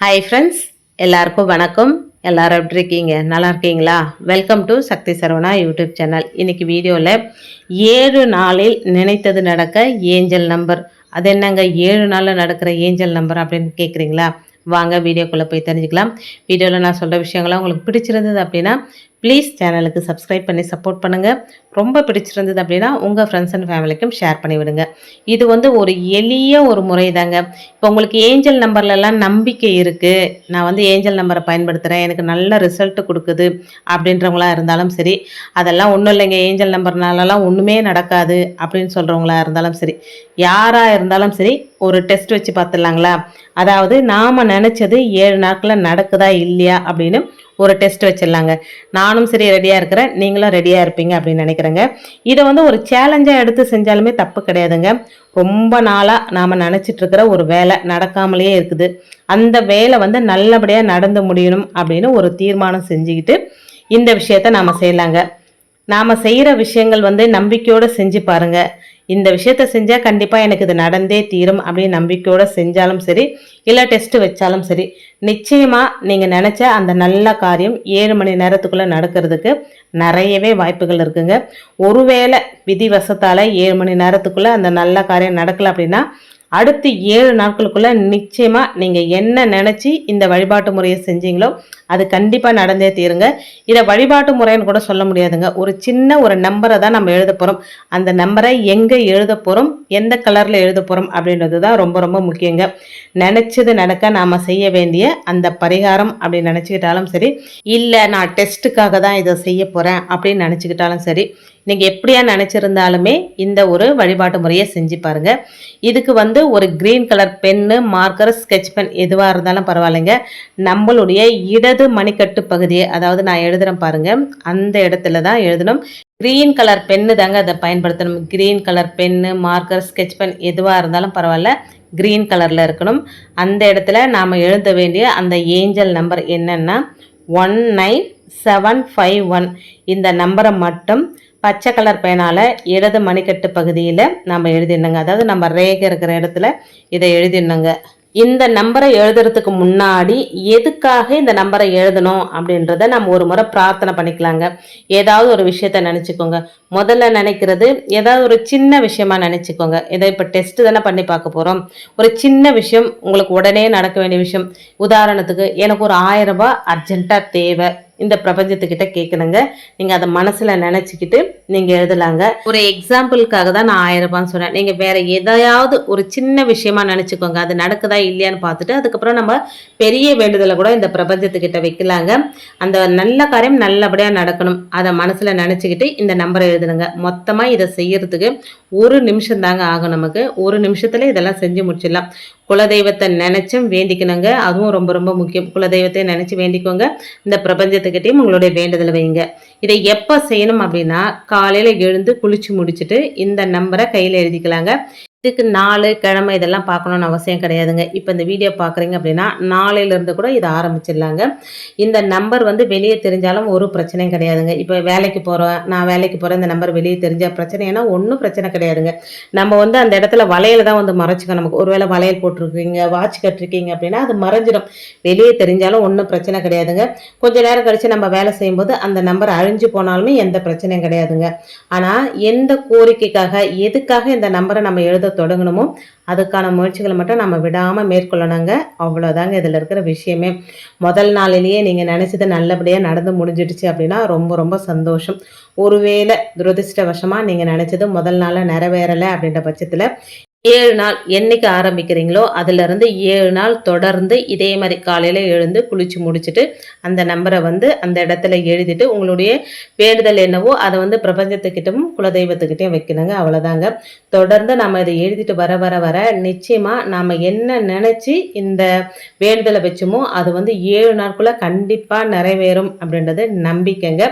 Hi friends எல்லாருக்கும் வணக்கம். எல்லாரும் எப்படி இருக்கீங்க? நல்லா இருக்கீங்களா? Welcome to Sakthi Saravana YouTube channel. இன்றைக்கி வீடியோவில் ஏழு நாளில் நினைத்தது நடக்க ஏஞ்சல் நம்பர். அது என்னங்க? ஏழு நாளில் நடக்கிற ஏஞ்சல் நம்பர் அப்படின்னு கேட்குறீங்களா வாங்க வீடியோக்குள்ளே போய் தெரிஞ்சுக்கலாம். வீடியோவில் நான் சொல்கிற விஷயங்கள்லாம் உங்களுக்கு பிடிச்சிருந்தது அப்படின்னா ப்ளீஸ் சேனலுக்கு சப்ஸ்கிரைப் பண்ணி சப்போர்ட் பண்ணுங்கள் ரொம்ப பிடிச்சிருந்தது அப்படின்னா உங்கள் ஃப்ரெண்ட்ஸ் அண்ட் ஃபேமிலிக்கும் ஷேர் பண்ணிவிடுங்க இது வந்து ஒரு எளிய ஒரு முறை தாங்க இப்போ உங்களுக்கு ஏஞ்சல் நம்பர்லலாம் நம்பிக்கை இருக்குது நான் வந்து ஏஞ்சல் நம்பரை பயன்படுத்துகிறேன் எனக்கு நல்ல ரிசல்ட் கொடுக்குது அப்படின்றவங்களா இருந்தாலும் சரி. அதெல்லாம் ஒன்றும் இல்லைங்க. ஏஞ்சல் நம்பர்னாலலாம் ஒன்றுமே நடக்காது அப்படின்னு சொல்கிறவங்களா இருந்தாலும் சரி. யாராக இருந்தாலும் சரி ஒரு டெஸ்ட் வச்சு பார்த்துடலாங்களா? அதாவது நாம் நினச்சது ஏழு நாட்களில் நடக்குதா இல்லையா அப்படின்னு ஒரு டெஸ்ட் வச்சிடலாங்க. நானும் சரி ரெடியாக இருக்கிறேன். நீங்களும் ரெடியாக இருப்பீங்க அப்படின்னு நினைக்கிறேங்க. இதை வந்து ஒரு சேலஞ்சாக எடுத்து செஞ்சாலுமே தப்பு கிடையாதுங்க. ரொம்ப நாளாக நாம் நினச்சிட்ருக்கிற ஒரு வேலை நடக்காமலேயே இருக்குது. அந்த வேலை வந்து நல்லபடியாக நடந்து முடியணும் அப்படின்னு ஒரு தீர்மானம் செஞ்சுக்கிட்டு இந்த விஷயத்த நாம் செய்யலாங்க. நாம் செய்கிற விஷயங்கள் வந்து நம்பிக்கையோடு செஞ்சு பாருங்கள் இந்த விஷயத்த செஞ்சால் கண்டிப்பாக எனக்கு இது நடந்தே தீரும் அப்படின்னு நம்பிக்கையோடு செஞ்சாலும் சரி இல்லை டெஸ்ட்டு வச்சாலும் சரி நிச்சயமாக நீங்கள் நினச்ச அந்த நல்ல காரியம் ஏழு மணி நேரத்துக்குள்ளே நடக்கிறதுக்கு நிறையவே வாய்ப்புகள் இருக்குங்க. ஒருவேளை விதிவசத்தால் ஏழு மணி நேரத்துக்குள்ளே அந்த நல்ல காரியம் நடக்கல அப்படின்னா அடுத்து ஏழு நாட்களுக்குள்ள நிச்சயமா நீங்க என்ன நினச்சி இந்த வழிபாட்டு முறையை செஞ்சீங்களோ அது கண்டிப்பா நடந்தே தீருங்க. இதை வழிபாட்டு முறைன்னு கூட சொல்ல முடியாதுங்க. ஒரு சின்ன ஒரு நம்பரை தான் நம்ம எழுத போறோம். அந்த நம்பரை எங்க எழுத போறோம்? எந்த கலரில் எழுத போகிறோம் அப்படின்றது தான் ரொம்ப ரொம்ப முக்கியங்க. நினச்சது நடக்க நாம் செய்ய வேண்டிய அந்த பரிகாரம் அப்படின்னு நினச்சிக்கிட்டாலும் சரி இல்லை நான் டெஸ்ட்டுக்காக தான் இதை செய்ய போகிறேன் அப்படின்னு நினச்சிக்கிட்டாலும் சரி நீங்கள் எப்படியா நினச்சிருந்தாலுமே இந்த ஒரு வழிபாட்டு முறையை செஞ்சு பாருங்க. இதுக்கு வந்து ஒரு green colour pen marker sketch pen எதுவாக இருந்தாலும் பரவாயில்லைங்க. நம்மளுடைய இடது மணிக்கட்டு பகுதியை அதாவது நான் எழுதுகிறேன் பாருங்க அந்த இடத்துல தான் எழுதணும். க்ரீன் கலர் பென்னு தாங்க அதை பயன்படுத்தணும். Green colour pen marker sketch pen எதுவாக இருந்தாலும் பரவாயில்ல. கிரீன் கலரில் இருக்கணும். அந்த இடத்துல நாம் எழுத வேண்டிய அந்த ஏஞ்சல் நம்பர் என்னென்னா one nine seven five one இந்த நம்பரை மட்டும் பச்சை கலர் பேனால் இடது மணிக்கட்டு பகுதியில் நம்ம எழுதிடணுங்க. அதாவது நம்ம ரேகை இருக்கிற இடத்துல இதை எழுதிடணுங்க. இந்த நம்பரை எழுதுறதுக்கு முன்னாடி எதுக்காக இந்த நம்பரை எழுதணும் அப்படின்றத நம்ம ஒரு முறை பிரார்த்தனை பண்ணிக்கலாங்க. ஏதாவது ஒரு விஷயத்த நினச்சிக்கோங்க. முதல்ல நினைக்கிறது ஏதாவது ஒரு சின்ன விஷயமா நினச்சிக்கோங்க. இதை இப்போ டெஸ்ட் தானே பண்ணி பார்க்க போகிறோம் ஒரு சின்ன விஷயம் உங்களுக்கு உடனே நடக்க வேண்டிய விஷயம். உதாரணத்துக்கு எனக்கு ஒரு ஆயிரம் ரூபாய் அர்ஜென்ட்டாக தேவை. இந்த பிரபஞ்சத்துக்கிட்ட கேட்கணுங்க. நீங்கள் அதை மனசில் நினச்சிக்கிட்டு நீங்கள் எழுதலாங்க. ஒரு எக்ஸாம்பிளுக்காக தான் நான் ஆயிரம் ரூபான்னு சொன்னேன். நீங்கள் வேறு எதையாவது ஒரு சின்ன விஷயமா நினச்சிக்கோங்க. அது நடக்குதா இல்லையான்னு பார்த்துட்டு அதுக்கப்புறம் நம்ம பெரிய வேண்டுதலை கூட இந்த பிரபஞ்சத்துக்கிட்ட வைக்கலாங்க. அந்த நல்ல காரியம் நல்லபடியாக நடக்கணும். அதை மனசில் நினச்சிக்கிட்டு இந்த நம்பரை எழுதணுங்க மொத்தமாக இதை செய்யறதுக்கு ஒரு நிமிஷம் தாங்க ஆகும் நமக்கு. ஒரு நிமிஷத்தில் இதெல்லாம் செஞ்சு முடிச்சிடலாம். குலதெய்வத்தை நினச்சும் வேண்டிக்கணுங்க. அதுவும் ரொம்ப ரொம்ப முக்கியம். குலதெய்வத்தை நினச்சி வேண்டிக்கோங்க. இந்த பிரபஞ்சத்துக்கிட்டையும் உங்களுடைய வேண்டுதலை வைங்க. இதை எப்போ செய்யணும் அப்படின்னா காலையில் எழுந்து குளிச்சு முடிச்சுட்டு இந்த நம்பரை கையில் எழுதிக்கலாங்க. இதுக்கு நாலு கிழமை இதெல்லாம் பார்க்கணுன்னு அவசியம் கிடையாதுங்க. இப்போ இந்த வீடியோ பார்க்குறீங்க அப்படின்னா நாளையிலேருந்து கூட இதை ஆரம்பிச்சிடலாங்க. இந்த நம்பர் வந்து வெளியே தெரிஞ்சாலும் ஒரு பிரச்சனையும் கிடையாதுங்க. இப்போ வேலைக்கு போகிறோம் நான் வேலைக்கு போகிறேன் இந்த நம்பர் வெளியே தெரிஞ்ச பிரச்சனைனா ஒன்றும் பிரச்சனை கிடையாதுங்க. நம்ம வந்து அந்த இடத்துல வளையல் தான் வந்து மறைச்சிக்கணும் நமக்கு. ஒருவேளை வளையல் போட்டிருக்கீங்க வாட்ச் கட்டிருக்கீங்க அப்படின்னா அது மறைஞ்சிடும். வெளியே தெரிஞ்சாலும் ஒன்றும் பிரச்சனை கிடையாதுங்க. கொஞ்ச நேரம் கழித்து நம்ம வேலை செய்யும்போது அந்த நம்பர் அழிஞ்சு போனாலுமே எந்த பிரச்சனையும் கிடையாதுங்க. ஆனால் எந்த கோரிக்கைக்காக எதுக்காக இந்த நம்பரை நம்ம எழுத தொடங்கணுமோ அதுக்கான முயற்சிகளை மட்டும் நம்ம விடாமல் மேற்கொள்ளணுங்க. அவ்வளோதாங்க இதில் இருக்கிற விஷயமே. முதல் நாளிலேயே நீங்கள் நினச்சது நல்லபடியாக நடந்து முடிஞ்சிடுச்சு அப்படின்னா ரொம்ப ரொம்ப சந்தோஷம். ஒருவேளை துரதிருஷ்டவசமாக நீங்கள் நினச்சது முதல் நாளில் நிறைவேறலை அப்படின்ற பட்சத்தில் ஏழு நாள் என்னைக்கு ஆரம்பிக்கிறீங்களோ அதுலேருந்து ஏழு நாள் தொடர்ந்து இதே மாதிரி காலையில் எழுந்து குளித்து முடிச்சுட்டு அந்த நம்பரை வந்து அந்த இடத்துல எழுதிட்டு உங்களுடைய வேண்டுதல் என்னவோ அதை வந்து பிரபஞ்சத்துக்கிட்டும் குலதெய்வத்துக்கிட்டையும் வைக்கணுங்க. அவ்வளோதாங்க தொடர்ந்து நம்ம இதை எழுதிட்டு வர வர வர நிச்சயமாக நாம் என்ன நினச்சி இந்த வேண்டுதலை வச்சோமோ அது வந்து ஏழு நாட்குள்ளே கண்டிப்பாக நிறைவேறும் அப்படின்றது நம்பிக்கைங்க.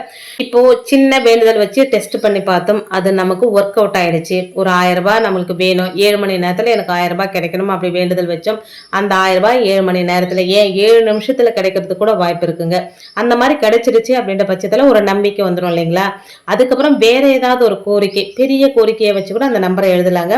இப்போது சின்ன வேண்டுதல் வச்சு டெஸ்ட் பண்ணி பார்த்தோம். அது நமக்கு ஒர்க் அவுட் ஆகிடுச்சு ஒரு ஆயிரம் ரூபாய் நம்மளுக்கு வேணும். ஏழு ஏழு மணி நேரத்தில் எனக்கு ஆயிரம் ரூபாய் கிடைக்கணும்? அப்படி வேண்டுதல் வச்சோம். அந்த ஆயிரம் ரூபாய் ஏழு மணி நேரத்தில் ஏன் ஏழு நிமிஷத்தில் கிடைக்கிறதுக்கு கூட வாய்ப்பு இருக்குங்க. அந்த மாதிரி கிடைச்சிருச்சு அப்படின்ற பட்சத்தில் ஒரு நம்பிக்கை வந்துடும் இல்லைங்களா? அதுக்கப்புறம் வேற ஏதாவது ஒரு கோரிக்கை பெரிய கோரிக்கையை வச்சு கூட அந்த நம்பரை எழுதலாங்க.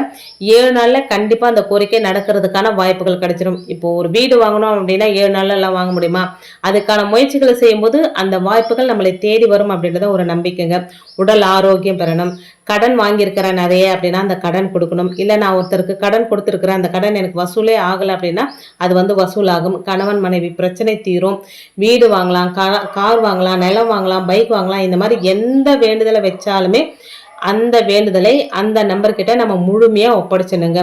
ஏழு நாளில் கண்டிப்பாக அந்த கோரிக்கை நடக்கிறதுக்கான வாய்ப்புகள் கிடைச்சிடும் இப்போ ஒரு வீடு வாங்கணும் அப்படின்னா ஏழு நாளில் எல்லாம் வாங்க முடியுமா? அதுக்கான முயற்சிகளை செய்யும்போது அந்த வாய்ப்புகள் நம்மளை தேடி வரும் அப்படின்றத ஒரு நம்பிக்கைங்க. உடல் ஆரோக்கியம் பெறணும். கடன் வாங்கியிருக்கிறேன் நிறைய அப்படின்னா அந்த கடன் கொடுக்கணும். இல்லை நான் ஒருத்தருக்கு கடன் கொடுத்துருக்குறேன் அந்த கடன் எனக்கு வசூலே ஆகலை அப்படின்னா அது வந்து வசூலாகும். கணவன் மனைவி பிரச்சனை தீரும். வீடு வாங்கலாம் கார் வாங்கலாம் நிலம் வாங்கலாம் பைக் வாங்கலாம் இந்த மாதிரி எந்த வேண்டுதலை வச்சாலுமே அந்த வேண்டுதலை அந்த நம்பர்கிட்ட நம்ம முழுமையாக ஒப்படைச்சிடுங்க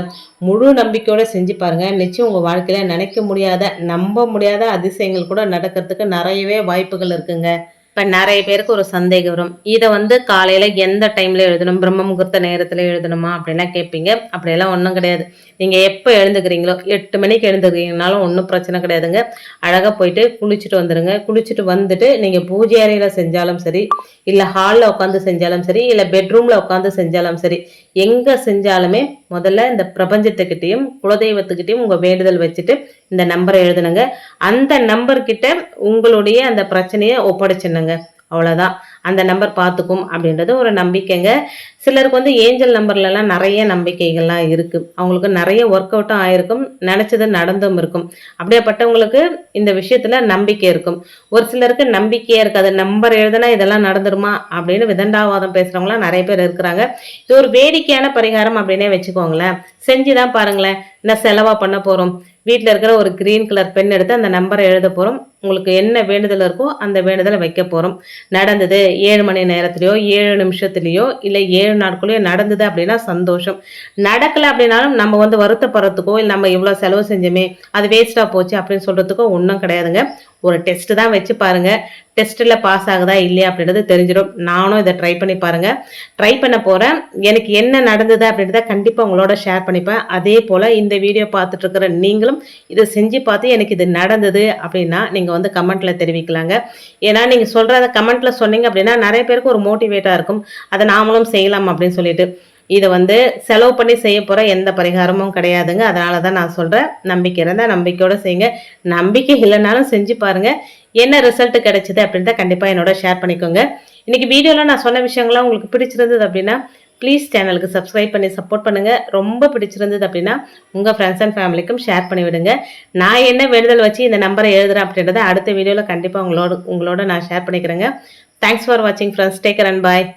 முழு நம்பிக்கையோடு செஞ்சு பாருங்க. நிச்சயம் உங்கள் வாழ்க்கையில் நினைக்க முடியாத நம்ப முடியாத அதிசயங்கள் கூட நடக்கிறதுக்கு நிறையவே வாய்ப்புகள் இருக்குங்க. இப்போ நிறைய பேருக்கு ஒரு சந்தேகம் வரும். இதை வந்து காலையில் எந்த டைமில் எழுதணும்? பிரம்ம முகூர்த்த நேரத்தில் எழுதணுமா? அப்படின்லாம் கேட்பீங்க. அப்படியெல்லாம் ஒன்றும் கிடையாது. நீங்கள் எப்போ எழுந்துக்கிறீங்களோ எட்டு மணிக்கு எழுந்துக்கிறீங்கனாலும் ஒன்றும் பிரச்சனை கிடையாதுங்க. அழகாக போயிட்டு குளிச்சுட்டு வந்துடுங்க குளிச்சுட்டு வந்துட்டு நீங்கள் பூஜை அறையில் செஞ்சாலும் சரி இல்லை ஹாலில் உட்காந்து செஞ்சாலும் சரி இல்லை பெட்ரூமில் உட்காந்து செஞ்சாலும் சரி எங்கே செஞ்சாலுமே முதல்ல இந்த பிரபஞ்சத்துக்கிட்டேயும் குலதெய்வத்துக்கிட்டையும் உங்கள் வேண்டுதல் வச்சுட்டு இந்த நம்பரை எழுதுனுங்க. அந்த நம்பர்கிட்ட உங்களுடைய அந்த பிரச்சனையை ஒப்படைச்சிடணுங்க. அவ்வளோதான் அந்த நம்பர் பார்த்துக்கும் அப்படின்றது ஒரு நம்பிக்கைங்க. சிலருக்கு வந்து ஏஞ்சல் நம்பர்லலாம் நிறைய நம்பிக்கைகள்லாம் இருக்குது அவங்களுக்கு நிறைய ஒர்க் அவுட்டும் ஆயிருக்கும் நினச்சது நடந்தும் இருக்கும். அப்படியேப்பட்டவங்களுக்கு இந்த விஷயத்தில் நம்பிக்கை இருக்கும். ஒரு சிலருக்கு நம்பிக்கையே இருக்காது நம்பர் எழுதுனா இதெல்லாம் நடந்துருமா அப்படின்னு விதண்டாவாதம் பேசுகிறவங்களாம் நிறைய பேர் இருக்கிறாங்க. இது ஒரு வேடிக்கையான பரிகாரம் அப்படின்னே வச்சுக்கோங்களேன். செஞ்சு தான் பாருங்களேன். என்ன செலவாக பண்ண போகிறோம் வீட்டில் இருக்கிற ஒரு க்ரீன் கலர் பென் எடுத்து அந்த நம்பரை எழுத போகிறோம் உங்களுக்கு என்ன வேண்டுதல் இருக்கோ அந்த வேண்டுதலை வைக்க போகிறோம் நடந்தது ஏழு மணி நேரத்துலையோ ஏழு நிமிஷத்துலேயோ இல்லை ஏழு நாட்களையோ நடந்தது அப்படின்னா சந்தோஷம். நடக்கலை அப்படின்னாலும் நம்ம வந்து வருத்தப்படுறதுக்கோ இல்லை நம்ம இவ்வளோ செலவு செஞ்சோமே அது வேஸ்ட்டாக போச்சு அப்படின்னு சொல்கிறதுக்கோ ஒன்றும் கிடையாதுங்க. ஒரு டெஸ்ட் தான் வச்சு பாருங்க. டெஸ்ட்டில் பாஸ் ஆகுதா இல்லையா அப்படின்றது தெரிஞ்சிடும். நானும் இதை ட்ரை பண்ணி பாருங்க. ட்ரை பண்ண போகிறேன் எனக்கு என்ன நடந்தது அப்படின்றத கண்டிப்பாக உங்களோட ஷேர் பண்ணிப்பேன். அதே போல் இந்த வீடியோ பார்த்துட்டு இருக்கிற நீங்களும் இதை செஞ்சு பார்த்து எனக்கு இது நடந்தது அப்படின்னா நீங்கள் வந்து கமெண்ட்டில் தெரிவிக்கலாங்க. ஏன்னா நீங்கள் சொல்கிறத கமெண்ட்டில் சொன்னீங்க அப்படின்னா நிறைய பேருக்கு ஒரு மோட்டிவேட்டாக இருக்கும். அதை நாமளும் செய்யலாம் அப்படின்னு சொல்லிட்டு. இதை வந்து செலவு பண்ணி செய்ய போகிற எந்த பரிகாரமும் கிடையாதுங்க. அதனால தான் நான் சொல்கிறேன் நம்பிக்கை இருந்தால் நம்பிக்கையோடு செய்யுங்க. நம்பிக்கை இல்லைனாலும் செஞ்சு பாருங்கள் என்ன ரிசல்ட் கிடைச்சிது அப்படின்றத கண்டிப்பாக என்னோட ஷேர் பண்ணிக்கோங்க. இன்றைக்கி வீடியோவில் நான் சொன்ன விஷயங்கள்லாம் உங்களுக்கு பிடிச்சிருந்தது அப்படின்னா ப்ளீஸ் சேனலுக்கு சப்ஸ்கிரைப் பண்ணி சப்போர்ட் பண்ணுங்கள் ரொம்ப பிடிச்சிருந்தது அப்படின்னா உங்கள் ஃப்ரெண்ட்ஸ் அண்ட் ஃபேமிலிக்கும் ஷேர் பண்ணி விடுங்க. நான் என்ன வேண்டுதல் வச்சு இந்த நம்பரை எழுதுறேன் அப்படின்றத அடுத்த வீடியோவில் கண்டிப்பாக உங்களோட உங்களோட நான் ஷேர் பண்ணிக்கிறேங்க. தேங்க்ஸ் ஃபார் வாட்சிங் friends take care and bye